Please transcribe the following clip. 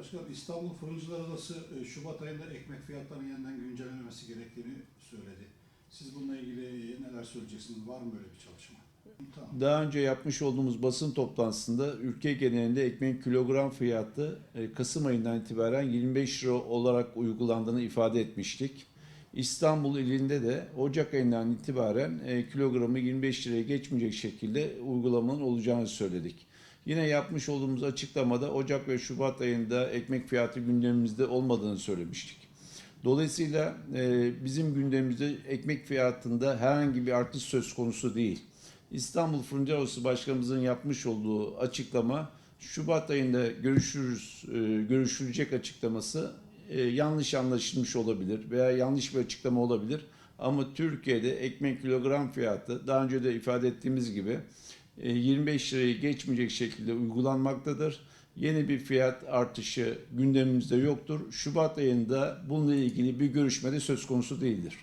Başkan İstanbul Fırıncılar Odası e, Şubat ayında ekmek fiyatlarının yeniden güncellenmesi gerektiğini söyledi. Siz bununla ilgili e, neler söyleyeceksiniz? Var mı böyle bir çalışma? Tamam. Daha önce yapmış olduğumuz basın toplantısında ülke genelinde ekmeğin kilogram fiyatı e, Kasım ayından itibaren 25 lira olarak uygulandığını ifade etmiştik. İstanbul ilinde de Ocak ayından itibaren kilogramı 25 liraya geçmeyecek şekilde uygulamanın olacağını söyledik. Yine yapmış olduğumuz açıklamada Ocak ve Şubat ayında ekmek fiyatı gündemimizde olmadığını söylemiştik. Dolayısıyla e, bizim gündemimizde ekmek fiyatında herhangi bir artış söz konusu değil. İstanbul Fırıncı Odası Başkanımızın yapmış olduğu açıklama Şubat ayında görüşürüz, e, görüşülecek açıklaması e, yanlış anlaşılmış olabilir veya yanlış bir açıklama olabilir. Ama Türkiye'de ekmek kilogram fiyatı daha önce de ifade ettiğimiz gibi 25 lirayı geçmeyecek şekilde uygulanmaktadır. Yeni bir fiyat artışı gündemimizde yoktur. Şubat ayında bununla ilgili bir görüşme de söz konusu değildir.